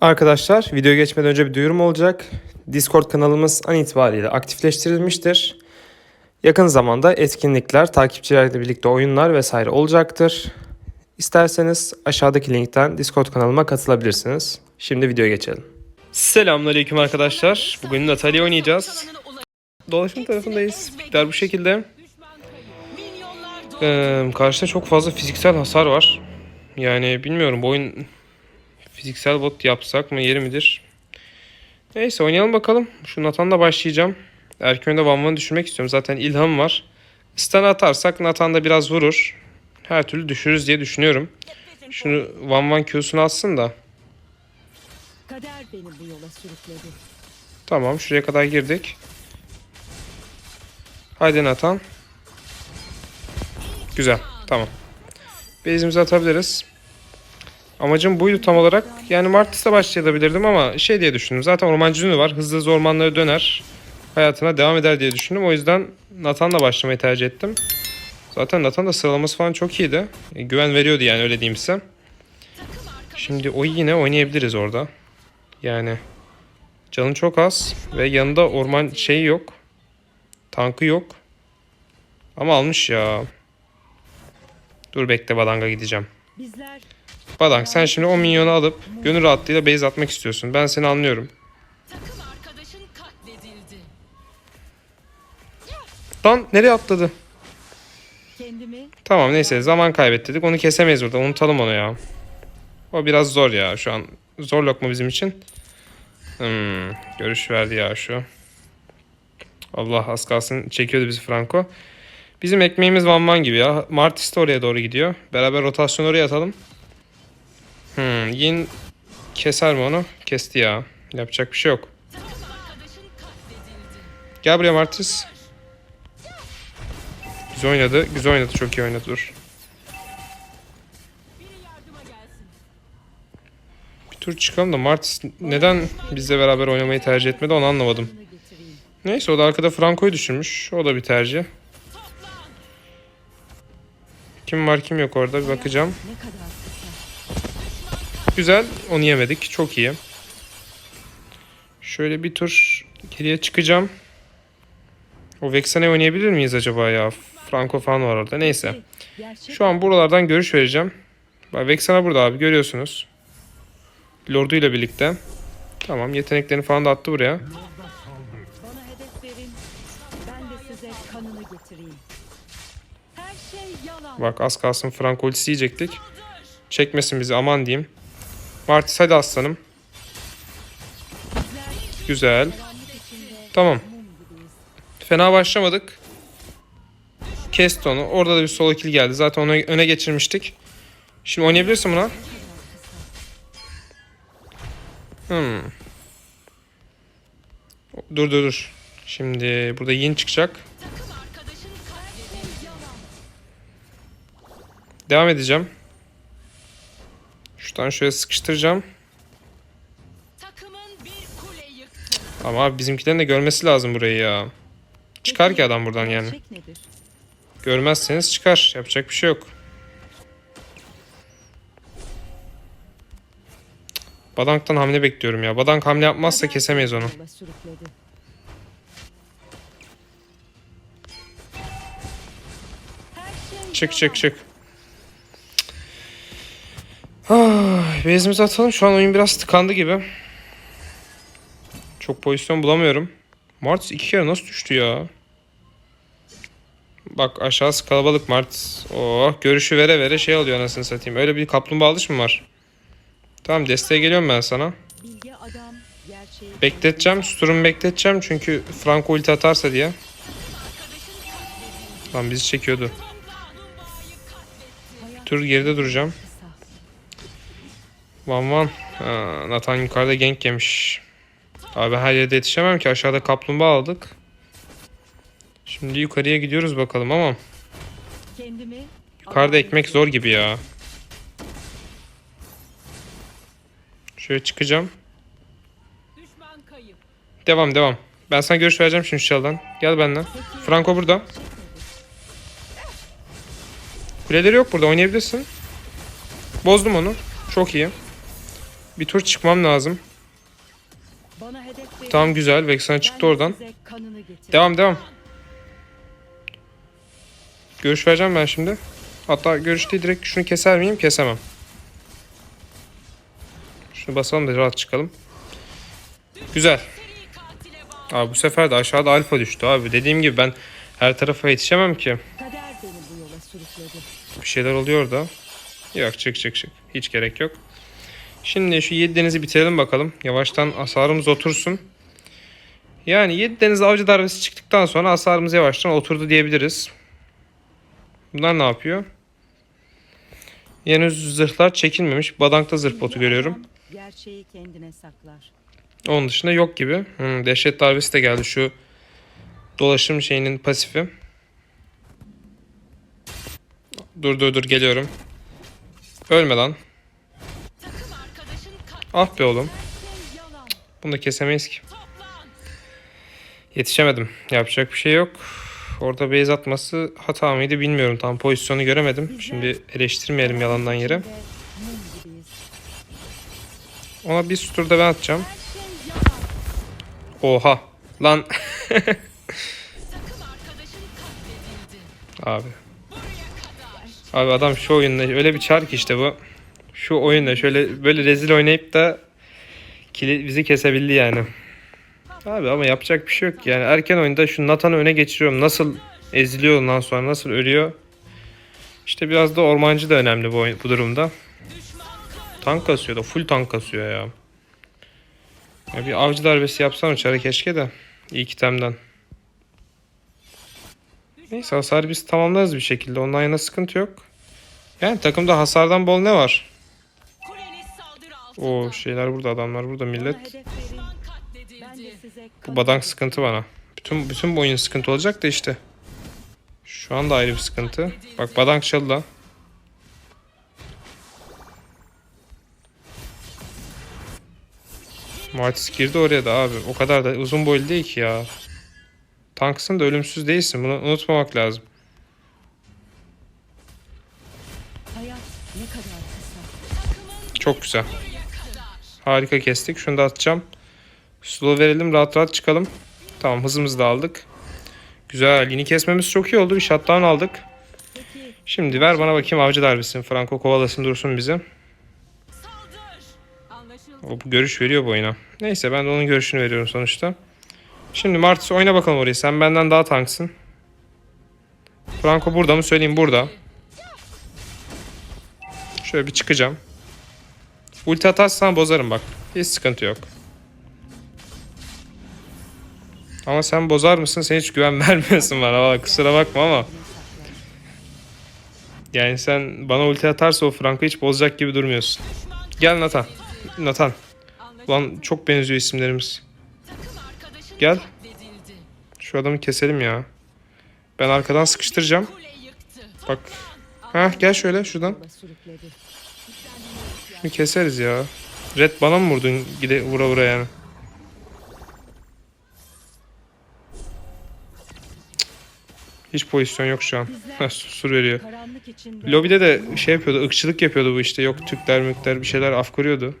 Arkadaşlar videoya geçmeden önce bir duyurum olacak. Discord kanalımız an itibariyle aktifleştirilmiştir. Yakın zamanda etkinlikler, takipçilerle birlikte oyunlar vesaire olacaktır. İsterseniz aşağıdaki linkten Discord kanalıma katılabilirsiniz. Şimdi videoya geçelim. Selamünaleyküm arkadaşlar. Bugün Natalia oynayacağız. Dolaşım tarafındayız. Pikler bu şekilde. Ee, karşıda çok fazla fiziksel hasar var. Yani bilmiyorum bu oyun fiziksel bot yapsak mı yeri midir? Neyse oynayalım bakalım. Şu Nathan'la başlayacağım. Erken oyunda Van Van'ı düşürmek istiyorum. Zaten ilham var. Stun atarsak Nathan da biraz vurur. Her türlü düşürürüz diye düşünüyorum. Şunu Van Van Q'sunu atsın da. Kader beni bu yola sürükledi. Tamam şuraya kadar girdik. Haydi Nathan. Güzel tamam. Base'imizi atabiliriz. Amacım buydu tam olarak. Yani Martis'le başlayabilirdim ama şey diye düşündüm. Zaten ormancı ünlü var. Hızlı hızlı ormanlara döner. Hayatına devam eder diye düşündüm. O yüzden Nathan'la başlamayı tercih ettim. Zaten Nathan da sıralaması falan çok iyiydi. E, güven veriyordu yani öyle diyeyim size. Şimdi o yine oynayabiliriz orada. Yani canı çok az ve yanında orman şeyi yok. Tankı yok. Ama almış ya. Dur bekle Badang'a gideceğim. Bizler Badang sen şimdi 10 milyonu alıp gönül rahatlığıyla base atmak istiyorsun. Ben seni anlıyorum. Lan nereye atladı? kendimi Tamam neyse zaman kaybettik. Onu kesemeyiz burada. Unutalım onu ya. O biraz zor ya şu an. Zor lokma bizim için. Hmm, görüş verdi ya şu. Allah az kalsın çekiyordu bizi Franco. Bizim ekmeğimiz Van Van gibi ya. Martis de oraya doğru gidiyor. Beraber rotasyon oraya atalım. Hmm, Yin keser mi onu? Kesti ya. Yapacak bir şey yok. Gel buraya Martis. Güzel oynadı. Güzel oynadı. Çok iyi oynadı. Dur. Bir tur çıkalım da Martis neden bizle beraber oynamayı tercih etmedi onu anlamadım. Neyse o da arkada Franco'yu düşürmüş. O da bir tercih. Kim var kim yok orada bir bakacağım. Güzel onu yemedik. Çok iyi. Şöyle bir tur geriye çıkacağım. O Vexena'yı oynayabilir miyiz acaba ya? Franco falan var orada. Neyse. Şu an buralardan görüş vereceğim. Bak Vexana burada abi görüyorsunuz. Lordu ile birlikte. Tamam yeteneklerini falan da attı buraya. şey. Bak az kalsın Franco yiyecektik. Çekmesin bizi aman diyeyim. Martis hadi aslanım. Güzel. Tamam. Fena başlamadık. Kesti onu. Orada da bir solo kill geldi. Zaten onu öne geçirmiştik. Şimdi oynayabilirsin buna. Hmm. Dur dur dur. Şimdi burada yin çıkacak. Devam edeceğim. Şuradan şöyle sıkıştıracağım. Takımın bir kule yıktı. Ama abi bizimkilerin de görmesi lazım burayı ya. Çıkar ki adam buradan yani. Görmezseniz çıkar. Yapacak bir şey yok. Badank'tan hamle bekliyorum ya. Badank hamle yapmazsa kesemeyiz onu. Çık çık çık. Ah, Bezimizi atalım. Şu an oyun biraz tıkandı gibi. Çok pozisyon bulamıyorum. Martis iki kere nasıl düştü ya? Bak aşağısı kalabalık Martis. Oh görüşü vere vere şey oluyor anasını satayım. Öyle bir kaplumbağa alış mı var? Tamam desteğe geliyorum ben sana. Bekleteceğim. Sturum bekleteceğim çünkü Franco ulti atarsa diye. Lan bizi çekiyordu. Katletti. Dur geride duracağım. Van Van. Ha, Nathan yukarıda gank yemiş. Abi her yerde yetişemem ki aşağıda kaplumbağa aldık. Şimdi yukarıya gidiyoruz bakalım ama Kendimi yukarıda ekmek zor gibi ya. Şöyle çıkacağım. Devam devam. Ben sana görüş vereceğim şimdi Shell'dan. Gel benimle. Franco burada. Kuleleri yok burada oynayabilirsin. Bozdum onu. Çok iyi. Bir tur çıkmam lazım. Tamam güzel. Vexen çıktı oradan. Devam devam. Görüş vereceğim ben şimdi. Hatta görüş değil direkt şunu keser miyim? Kesemem. Şunu basalım da rahat çıkalım. Güzel. Abi bu sefer de aşağıda alfa düştü abi. Dediğim gibi ben her tarafa yetişemem ki. Bir şeyler oluyor da. Yok çık çık çık. Hiç gerek yok. Şimdi şu 7 denizi bitirelim bakalım. Yavaştan hasarımız otursun. Yani 7 deniz avcı darbesi çıktıktan sonra hasarımız yavaştan oturdu diyebiliriz. Bunlar ne yapıyor? Henüz zırhlar çekilmemiş. Badankta zırh botu görüyorum. Gerçeği kendine saklar. Onun dışında yok gibi. Hmm, dehşet darbesi de geldi şu dolaşım şeyinin pasifi. Dur dur dur geliyorum. Ölme lan. Ah be oğlum. Bunu da kesemeyiz ki. Yetişemedim. Yapacak bir şey yok. Orada base atması hata mıydı bilmiyorum. Tam pozisyonu göremedim. Şimdi eleştirmeyelim yalandan yere. Ona bir turda ben atacağım. Oha. Lan. Abi. Abi adam şu oyunda öyle bir çark işte bu. Şu oyunda şöyle böyle rezil oynayıp da bizi kesebildi yani. Abi ama yapacak bir şey yok yani. Erken oyunda şu Nathan'ı öne geçiriyorum. Nasıl eziliyor ondan sonra nasıl ölüyor. İşte biraz da ormancı da önemli bu, bu durumda. Tank kasıyor da full tank kasıyor ya. ya bir avcı darbesi yapsam uçarı keşke de. İlk itemden. Neyse hasar biz tamamlarız bir şekilde. Ondan yana sıkıntı yok. Yani takımda hasardan bol ne var? O şeyler burada adamlar burada millet. Bu badank sıkıntı bana. Bütün bütün bu oyun sıkıntı olacak da işte. Şu anda ayrı bir sıkıntı. Bak badank çalı da. Martis girdi oraya da abi. O kadar da uzun boylu değil ki ya. Tanksın da ölümsüz değilsin. Bunu unutmamak lazım. Çok güzel. Harika kestik. Şunu da atacağım. Slow verelim. Rahat rahat çıkalım. Tamam hızımızı da aldık. Güzel. Yeni kesmemiz çok iyi oldu. Bir shutdown aldık. Şimdi ver bana bakayım avcı darbesini. Franco kovalasın dursun bizi. O görüş veriyor bu oyuna. Neyse ben de onun görüşünü veriyorum sonuçta. Şimdi Martis oyna bakalım orayı. Sen benden daha tanksın. Franco burada mı söyleyeyim burada. Şöyle bir çıkacağım. Ulti atarsan bozarım bak. Hiç sıkıntı yok. Ama sen bozar mısın? Sen hiç güven vermiyorsun bana. Valla kusura bakma ama. Yani sen bana ulti atarsa o Franco hiç bozacak gibi durmuyorsun. Gel Nathan. Nathan. Ulan çok benziyor isimlerimiz. Gel. Şu adamı keselim ya. Ben arkadan sıkıştıracağım. Bak. Ha gel şöyle şuradan. Şunu keseriz ya. Red bana mı vurdun gide vura vura yani? Hiç pozisyon yok şu an. Heh, sur veriyor. Lobide de şey yapıyordu, ırkçılık yapıyordu bu işte. Yok Türkler, Mükler bir şeyler af kuruyordu.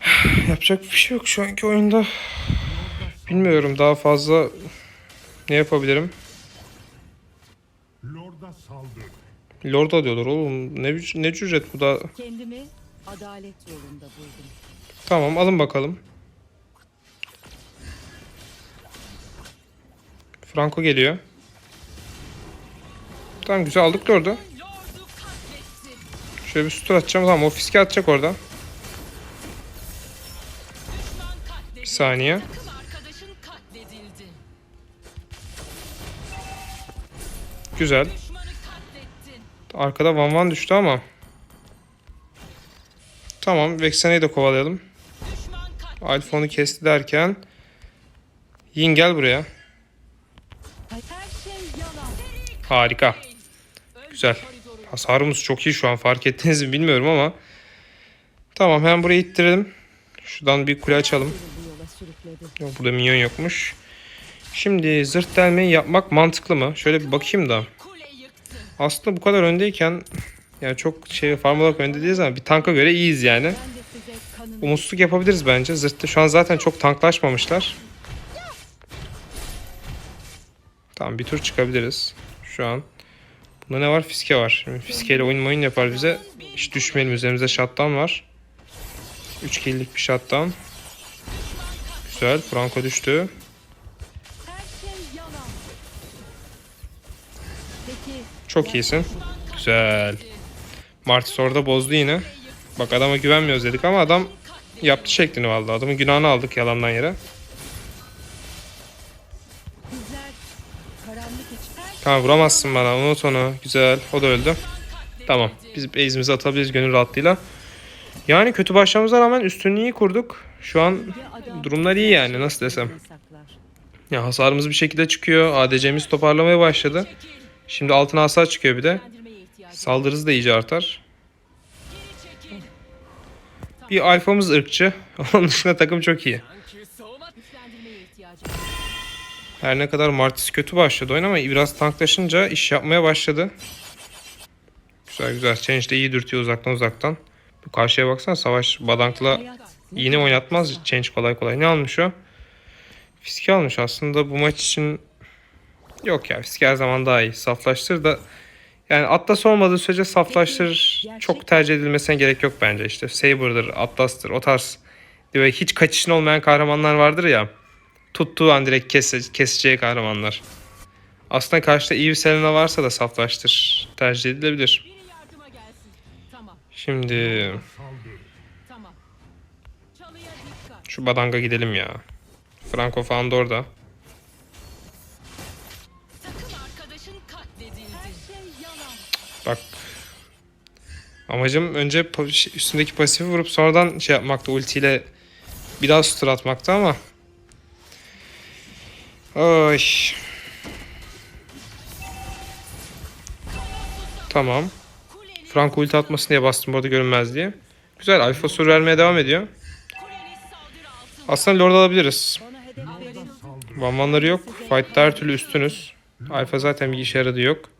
Yapacak bir şey yok şu anki oyunda. Bilmiyorum daha fazla ne yapabilirim. Lord'a saldır. Lord'a diyorlar oğlum. Ne, ne cüret bu da. kendimi adalet yolunda buldum. Tamam alın bakalım. Franco geliyor. Tamam güzel aldık Lord'u. Şöyle bir sütur atacağım. Tamam o fiske atacak orada. Bir saniye. Güzel. Arkada Van Van düştü ama. Tamam Vexena'yı da kovalayalım. Alfon'u kesti derken. Yin gel buraya. Harika. Güzel. Hasarımız çok iyi şu an fark ettiniz mi bilmiyorum ama. Tamam hemen burayı ittirelim. Şuradan bir kule açalım. Yok, burada minyon yokmuş. Şimdi zırh delmeyi yapmak mantıklı mı? Şöyle bir bakayım da. Aslında bu kadar öndeyken Yani çok şey farm olarak önde değiliz ama bir tanka göre iyiyiz yani. Umutsuzluk yapabiliriz bence. Zırhta şu an zaten çok tanklaşmamışlar. Tamam bir tur çıkabiliriz. Şu an. Bunda ne var? Fiske var. Şimdi fiskeyle oyun oyun yapar bize. Hiç düşmeyelim. Üzerimizde shutdown var. 3 kill'lik bir shutdown. Güzel. Franco düştü. Çok iyisin. Güzel. Martis orada bozdu yine. Bak adama güvenmiyoruz dedik ama adam yaptı şeklini vallahi. Adamın günahını aldık yalandan yere. Tamam vuramazsın bana. Unut onu. Güzel. O da öldü. Tamam. Biz base'imizi atabiliriz gönül rahatlığıyla. Yani kötü başlamamıza rağmen üstünlüğü kurduk. Şu an durumlar iyi yani nasıl desem. Ya hasarımız bir şekilde çıkıyor. ADC'miz toparlamaya başladı. Şimdi altına hasar çıkıyor bir de. Saldırısı da iyice artar. Bir alfamız ırkçı. Onun dışında takım çok iyi. Her ne kadar Martis kötü başladı oyun ama biraz tanklaşınca iş yapmaya başladı. Güzel güzel. Change de iyi dürtüyor uzaktan uzaktan. Bu karşıya baksana savaş Badank'la iğne oynatmaz Change kolay kolay. Ne almış o? Fiske almış aslında bu maç için yok ya Fiske her zaman daha iyi. Saflaştır da yani Atlas olmadığı sürece saflaştır çok tercih edilmesine gerek yok bence işte. Saber'dır, Atlas'tır o tarz böyle hiç kaçışın olmayan kahramanlar vardır ya. Tuttuğu an direkt kese, keseceği kahramanlar. Aslında karşıda iyi bir Selena varsa da saflaştır tercih edilebilir. Şimdi şu Badang'a gidelim ya. Franco falan da Bak. Amacım önce şey- üstündeki pasifi vurup sonradan şey yapmakta ultiyle bir daha sutur atmakta ama. Ay. Tamam. Franco ulti atmasın diye bastım bu görünmez diye. Güzel alfa sur vermeye devam ediyor. Aslında lord alabiliriz. Vanvanları yok. Fight'ta her türlü üstünüz. Alfa zaten bir işe yaradı yok.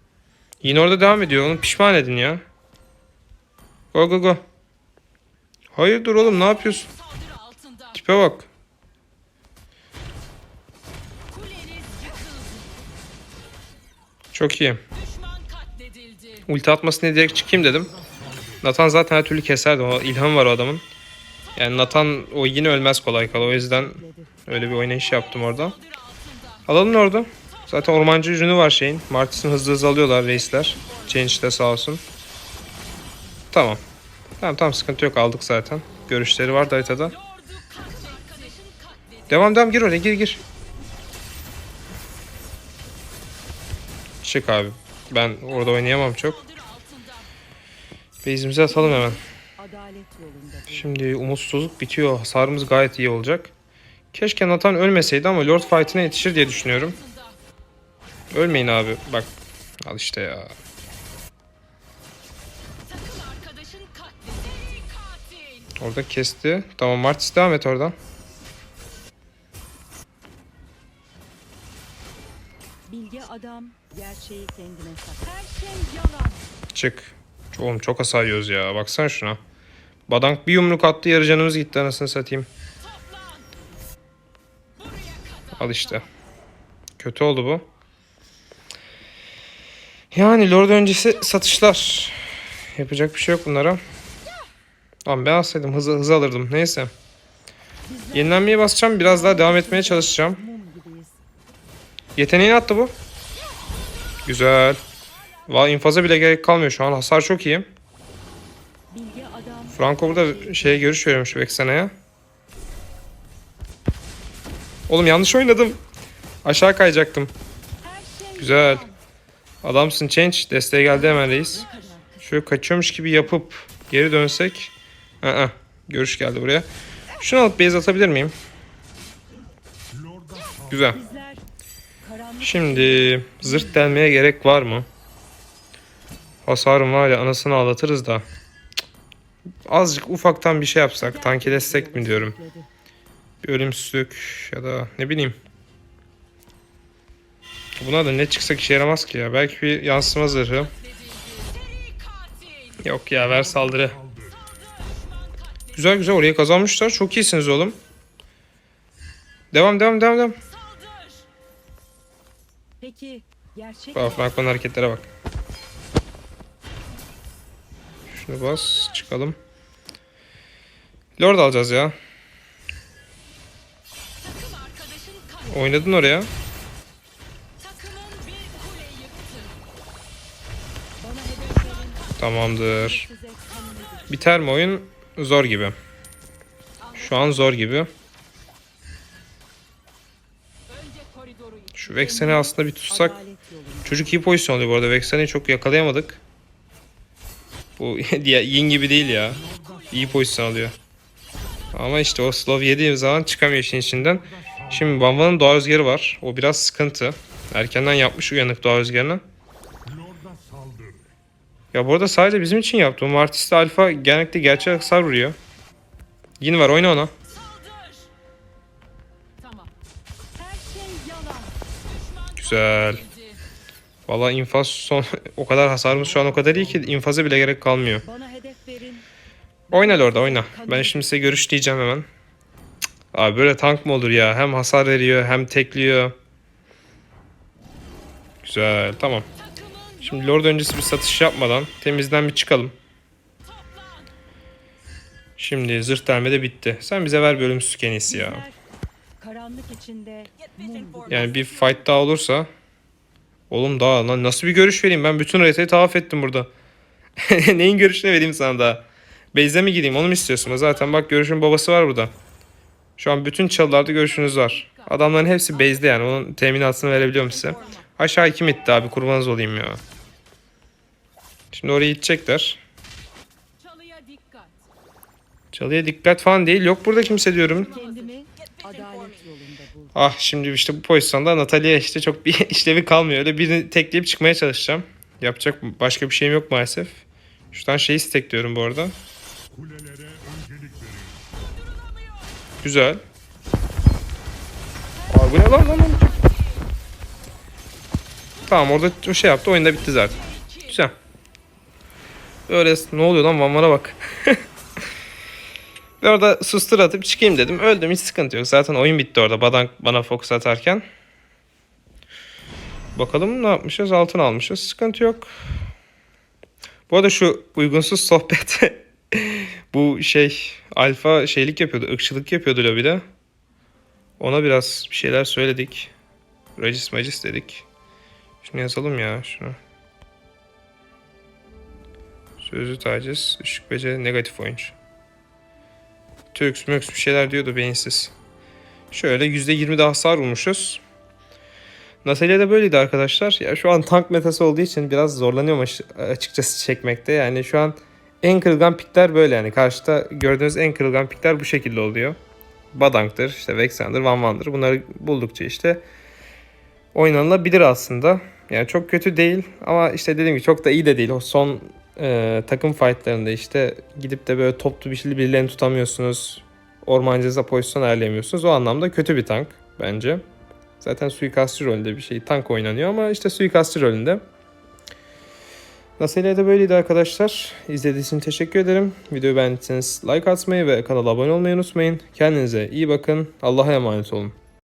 Yine orada devam ediyor. Onu pişman edin ya. Go go go. Hayır dur oğlum ne yapıyorsun? Tipe bak. Çok iyi. Ulti atmasın diye direkt çıkayım dedim. Nathan zaten her türlü keserdi. O ilham var o adamın. Yani Nathan o yine ölmez kolay kolay. O yüzden öyle bir oynayış yaptım orada. Alalım orada. Zaten ormancı ürünü var şeyin. Martis'in hızlı hızlı alıyorlar reisler. Change de sağ olsun. Tamam. Tamam tamam sıkıntı yok aldık zaten. Görüşleri var da haritada. Devam devam gir oraya gir gir. Çık abi. Ben orada oynayamam çok. Base'imizi atalım hemen. Şimdi umutsuzluk bitiyor. Hasarımız gayet iyi olacak. Keşke Nathan ölmeseydi ama Lord Fight'ine yetişir diye düşünüyorum. Ölmeyin abi. Bak. Al işte ya. Orada kesti. Tamam Martis devam et oradan. Bilge adam gerçeği kendine saklar. Her şey yalan. Çık. Oğlum çok hasar yiyoruz ya. Baksana şuna. Badank bir yumruk attı yarı canımız gitti anasını satayım. Al işte. Kötü oldu bu. Yani Lord öncesi satışlar. Yapacak bir şey yok bunlara. Tamam ben alsaydım hızı, hızı alırdım. Neyse. Yenilenmeye basacağım. Biraz daha devam etmeye çalışacağım. Yeteneğini attı bu. Güzel. Valla infaza bile gerek kalmıyor şu an. Hasar çok iyi. Franco burada şeye görüş veriyormuş Vexena'ya. Oğlum yanlış oynadım. Aşağı kayacaktım. Güzel. Adamsın change. Desteğe geldi hemen reis. Şöyle kaçıyormuş gibi yapıp geri dönsek. Aa, görüş geldi buraya. Şunu alıp base atabilir miyim? Güzel. Şimdi zırt delmeye gerek var mı? Hasarım var ya anasını ağlatırız da. Cık. Azıcık ufaktan bir şey yapsak. Tankilesek mi diyorum. Bir ölümsüzlük ya da ne bileyim. Buna da ne çıksak işe yaramaz ki ya. Belki bir yansıma zırhı. Yok ya ver saldırı. Güzel güzel orayı kazanmışlar. Çok iyisiniz oğlum. Devam devam devam devam. Peki gerçek Bak Frankman'ın hareketlere bak. Şunu bas çıkalım. Lord alacağız ya. Oynadın oraya. Tamamdır. Biter mi oyun? Zor gibi. Şu an zor gibi. Şu Vexen'i aslında bir tutsak. Çocuk iyi pozisyon alıyor bu arada. Vexen'i çok yakalayamadık. Bu Yin gibi değil ya. İyi pozisyon alıyor. Ama işte o slow yediği zaman çıkamıyor işin içinden. Şimdi Bamba'nın doğa rüzgarı var. O biraz sıkıntı. Erkenden yapmış uyanık doğa rüzgarını. Ya bu arada sadece bizim için yaptı. O Martis'te alfa genellikle gerçek hasar vuruyor. Yin var oyna ona. Güzel. Valla infaz son o kadar hasarımız şu an o kadar iyi ki infaza bile gerek kalmıyor. Oyna orada oyna. Ben şimdi size görüş diyeceğim hemen. Abi böyle tank mı olur ya? Hem hasar veriyor hem tekliyor. Güzel tamam. Şimdi Lord öncesi bir satış yapmadan temizden bir çıkalım. Şimdi zırh delme de bitti. Sen bize ver bir ölümsüz kenisi ya. Yani bir fight daha olursa. Oğlum daha lan nasıl bir görüş vereyim? Ben bütün haritayı tavaf ettim burada. Neyin görüşünü vereyim sana daha? Base'e mi gideyim onu mu istiyorsun? Zaten bak görüşün babası var burada. Şu an bütün çalılarda görüşünüz var. Adamların hepsi base'de yani. Onun teminatını verebiliyorum size. Aşağı kim itti abi kurbanınız olayım ya. Şimdi oraya gidecekler. Çalıya dikkat. Çalıya dikkat falan değil. Yok burada kimse diyorum. Kendimi adalet yolunda buldum. Ah şimdi işte bu pozisyonda Natalya işte çok bir işlevi kalmıyor. Öyle birini tekleyip çıkmaya çalışacağım. Yapacak başka bir şeyim yok maalesef. Şuradan şeyi stekliyorum bu arada. Güzel. Aa, bu ne lan lan lan? Tamam orada o şey yaptı oyunda bitti zaten. Güzel. Öyle ne oluyor lan Vanvar'a bak. Ve orada sustur atıp çıkayım dedim. Öldüm hiç sıkıntı yok. Zaten oyun bitti orada Badank bana fokus atarken. Bakalım ne yapmışız? Altın almışız. Sıkıntı yok. Bu arada şu uygunsuz sohbet bu şey alfa şeylik yapıyordu. ırkçılık yapıyordu lobide. Ona biraz bir şeyler söyledik. Regis magis dedik. Şunu yazalım ya şunu. Sözlü taciz, ışık beceri, negatif oyuncu. Türks möks bir şeyler diyordu beyinsiz. Şöyle %20 daha hasar vurmuşuz. Natalya da böyleydi arkadaşlar. Ya şu an tank metası olduğu için biraz zorlanıyorum açıkçası çekmekte. Yani şu an en kırılgan pikler böyle yani. Karşıda gördüğünüz en kırılgan pikler bu şekilde oluyor. Badank'tır, işte Vexen'dir, Van Van'dır. Bunları buldukça işte oynanılabilir aslında. Yani çok kötü değil ama işte dediğim gibi çok da iyi de değil. O son e, takım fightlarında işte gidip de böyle toplu bir şeyle birilerini tutamıyorsunuz. Ormancınıza pozisyon ayarlayamıyorsunuz. O anlamda kötü bir tank bence. Zaten suikastçı rolünde bir şey. Tank oynanıyor ama işte suikastçı rolünde. Nasıl da böyleydi arkadaşlar. İzlediğiniz için teşekkür ederim. Videoyu beğendiyseniz like atmayı ve kanala abone olmayı unutmayın. Kendinize iyi bakın. Allah'a emanet olun.